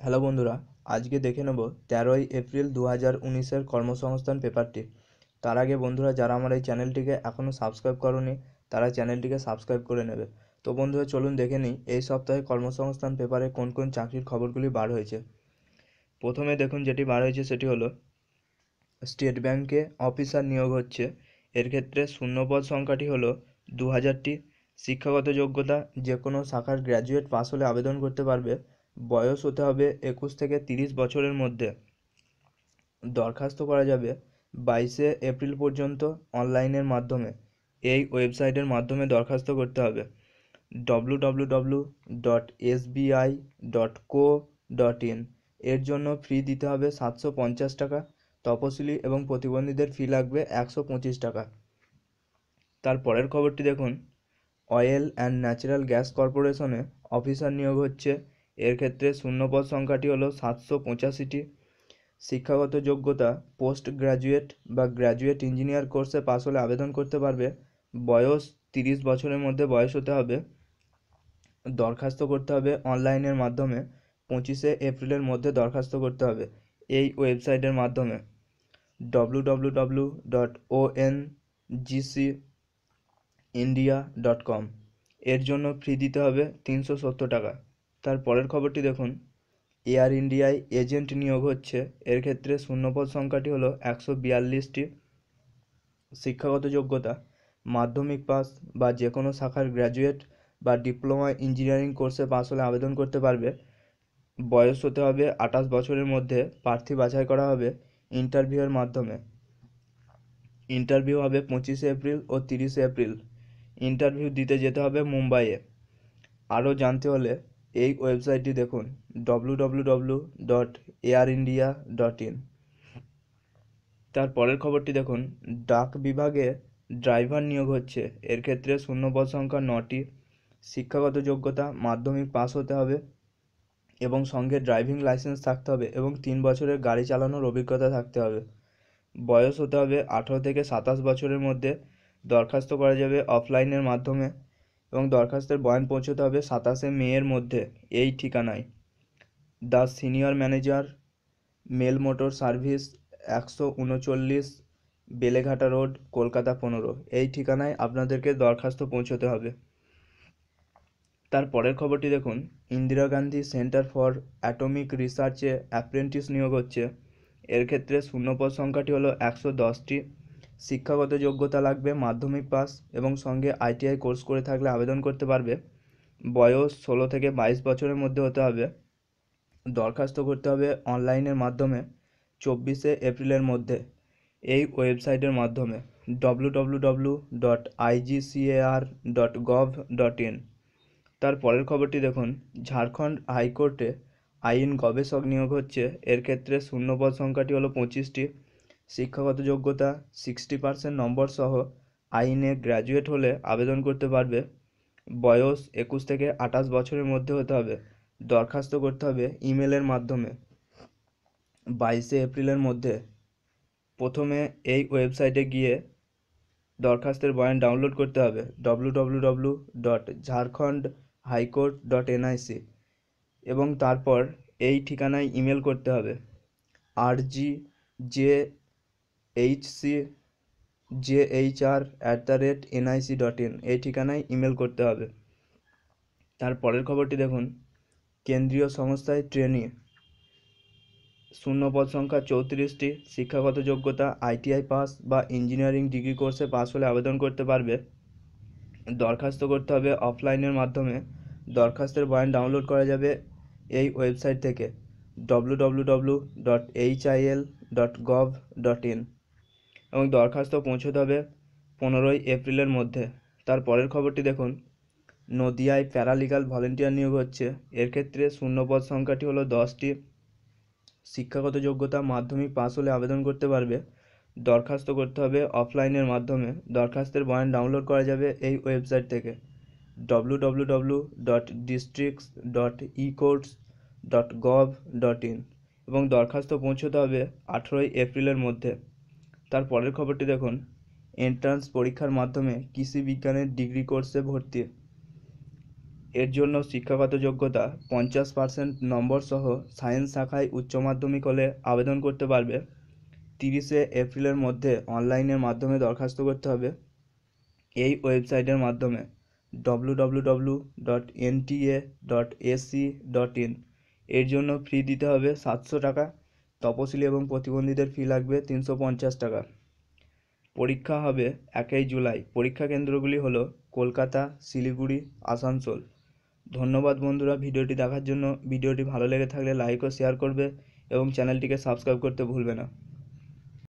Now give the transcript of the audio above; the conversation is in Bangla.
হ্যালো বন্ধুরা, আজকে দেখে নেব তেরোই এপ্রিল দু হাজার উনিশের কর্মসংস্থান পেপারটি। তার আগে বন্ধুরা, যারা আমার এই চ্যানেলটিকে এখনও সাবস্ক্রাইব করনি, তারা চ্যানেলটিকে সাবস্ক্রাইব করে নেবে। তো বন্ধুরা, চলুন দেখে নিই, এই সপ্তাহে কর্মসংস্থান পেপারে কোন কোন চাকরির খবরগুলি বার হয়েছে। প্রথমে দেখুন, যেটি বার হয়েছে সেটি হলো, স্টেট ব্যাংকে অফিসার নিয়োগ হচ্ছে। এর ক্ষেত্রে শূন্যপদ সংখ্যাটি হলো দু হাজারটি শিক্ষাগত যোগ্যতা যে কোনো শাখার গ্র্যাজুয়েট পাস হলে আবেদন করতে পারবে। বয়স হতে হবে একুশ থেকে তিরিশ বছরের মধ্যে। দরখাস্ত করা যাবে বাইশে এপ্রিল পর্যন্ত অনলাইনের মাধ্যমে। এই ওয়েবসাইটের মাধ্যমে দরখাস্ত করতে হবে। W W W dot S SBI dot co dot in এর জন্য ফি দিতে হবে সাতশো পঞ্চাশ টাকা, তপশিলি এবং প্রতিবন্ধীদের ফি লাগবে একশো পঁচিশ টাকা। তার পরের খবরটি দেখুন। অয়েল অ্যান্ড ন্যাচারাল গ্যাস কর্পোরেশনে অফিসার নিয়োগ হচ্ছে এর ক্ষেত্রে শূন্যপদ সংখ্যাটি হলো সাতশো পঁচাশিটি। শিক্ষাগত যোগ্যতা পোস্ট গ্র্যাজুয়েট বা গ্র্যাজুয়েট ইঞ্জিনিয়ার কোর্সে পাশ হলে আবেদন করতে পারবে। বয়স তিরিশ বছরের মধ্যে বয়স হতে হবে। দরখাস্ত করতে হবে অনলাইনের মাধ্যমে। পঁচিশে এপ্রিলের মধ্যে দরখাস্ত করতে হবে এই ওয়েবসাইটের মাধ্যমে। W W W dot O N GC India dot com এর জন্য ফি দিতে হবে তিনশো সত্তর টাকা। তার পরের খবরটি দেখুন। এয়ার ইন্ডিয়ায় এজেন্ট নিয়োগ হচ্ছে। এর ক্ষেত্রে শূন্যপদ সংখ্যাটি হলো একশো বিয়াল্লিশটি শিক্ষাগত যোগ্যতা, মাধ্যমিক পাস বা যে কোনো শাখার গ্র্যাজুয়েট বা ডিপ্লোমা ইঞ্জিনিয়ারিং কোর্সে পাস হলে আবেদন করতে পারবে। বয়স হতে হবে আঠাশ বছরের মধ্যে। প্রার্থী বাছাই করা হবে ইন্টারভিউয়ের মাধ্যমে। ইন্টারভিউ হবে পঁচিশে এপ্রিল ও তিরিশে এপ্রিল। ইন্টারভিউ দিতে যেতে হবে মুম্বাইয়ে। আরও জানতে হলে এই ওয়েবসাইটটি দেখুন W W W dot air India dot in তার পরের খবরটি দেখুন, ডাক বিভাগে ড্রাইভার নিয়োগ হচ্ছে। এর ক্ষেত্রে শূন্যপদ সংখ্যা নটি। শিক্ষাগত যোগ্যতা, মাধ্যমিক পাস হতে হবে এবং সঙ্গে ড্রাইভিং লাইসেন্স থাকতে হবে এবং তিন বছরের গাড়ি চালানোর অভিজ্ঞতা থাকতে হবে। বয়স হতে হবে আঠেরো থেকে সাতাশ বছরের মধ্যে। দরখাস্ত করা যাবে অফলাইনের মাধ্যমে। এবং দরখাস্তের বয়ান পৌঁছতে হবে সাতাশে মেয়ের মধ্যে, এই ঠিকানায়। The senior manager, mail motor service, একশো উনচল্লিশ বেলেঘাটা রোড, কলকাতা পনেরো। এই ঠিকানায় আপনাদেরকে দরখাস্ত পৌঁছতে হবে। তার পরের খবরটি দেখুন। Indira Gandhi centre for atomic রিসার্চে apprentice নিয়োগ হচ্ছে। এর ক্ষেত্রে শূন্যপদ সংখ্যাটি হলো একশো দশটি। শিক্ষাগত যোগ্যতা লাগবে, মাধ্যমিক পাস এবং সঙ্গে আইটিআই কোর্স করে থাকলে আবেদন করতে পারবে। বয়স ষোলো থেকে বাইশ বছরের মধ্যে হতে হবে। দরখাস্ত করতে হবে অনলাইনের মাধ্যমে চব্বিশে এপ্রিলের মধ্যে। এই ওয়েবসাইটের মাধ্যমে W dot dot gov dot in তার পরের খবরটি দেখুন। ঝাড়খণ্ড হাইকোর্টে আইন গবেষক নিয়োগ হচ্ছে। এর ক্ষেত্রে শূন্যপদ সংখ্যাটি হলো পঁচিশটি। শিক্ষাগত যোগ্যতা সিক্সটি পার্সেন্ট নম্বর সহ আইনে গ্র্যাজুয়েট হলে আবেদন করতে পারবে। বয়স একুশ থেকে আঠাশ বছরের মধ্যে হতে হবে। দরখাস্ত করতে হবে ইমেলের মাধ্যমে। বাইশে এপ্রিলের মধ্যে প্রথমে এই ওয়েবসাইটে গিয়ে দরখাস্তের বয়ান ডাউনলোড করতে হবে। W W W dot Jharkhand high court dot NIC এবং তারপর এই ঠিকানায় ইমেল করতে হবে। R G J H C J H R at the rate NIC dot in. এই ঠিকানায় ইমেল করতে হবে। তার পরের খবরটি দেখুন। কেন্দ্রীয় সংস্থায় ট্রেনি। শূন্যপদ সংখ্যা চৌত্রিশটি। শিক্ষাগত যোগ্যতা আইটিআই পাস বা ইঞ্জিনিয়ারিং ডিগ্রি কোর্সে পাস হলে আবেদন করতে পারবে। দরখাস্ত করতে হবে অফলাইনের মাধ্যমে। দরখাস্তের বয়ান ডাউনলোড করা যাবে এই ওয়েবসাইট থেকে। W W W dot H I L dot gov dot in এবং দরখাস্ত পৌঁছতে হবে পনেরোই এপ্রিলের মধ্যে। তার পরের খবরটি দেখুন। নদিয়ায় প্যারালিগাল ভলেন্টিয়ার নিয়োগ হচ্ছে। এর ক্ষেত্রে শূন্যপদ সংখ্যাটি হলো দশটি। শিক্ষাগত যোগ্যতা মাধ্যমিক পাস হলে আবেদন করতে পারবে। দরখাস্ত করতে হবে অফলাইনের মাধ্যমে। দরখাস্তের বয়ান ডাউনলোড করা যাবে এই ওয়েবসাইট থেকে। W W W dot districts dot e courts dot gov dot in এবং দরখাস্ত পৌঁছতে হবে আঠেরোই এপ্রিলের মধ্যে। তার পরের খবরটি দেখুন। এন্ট্রান্স পরীক্ষার মাধ্যমে কৃষি বিজ্ঞানের ডিগ্রি কোর্সে ভর্তি। এর জন্য শিক্ষাগত যোগ্যতা পঞ্চাশ পার্সেন্ট নম্বর সহ সায়েন্স শাখায় উচ্চ মাধ্যমিক হলে আবেদন করতে পারবে। তিরিশে এপ্রিলের মধ্যে অনলাইনের মাধ্যমে দরখাস্ত করতে হবে। এই ওয়েবসাইটের মাধ্যমে W W W dot NTA dot AC dot in এর জন্য ফি দিতে হবে সাতশো টাকা। তপশিলি এবং প্রতিবন্ধীদের ফি লাগবে তিনশো পঞ্চাশ টাকা। পরীক্ষা হবে একই জুলাই। পরীক্ষা কেন্দ্রগুলি হল কলকাতা, শিলিগুড়ি, আসানসোল। ধন্যবাদ বন্ধুরা ভিডিওটি দেখার জন্য। ভিডিওটি ভালো লেগে থাকলে লাইক ও শেয়ার করবে এবং চ্যানেলটিকে সাবস্ক্রাইব করতে ভুলবে না।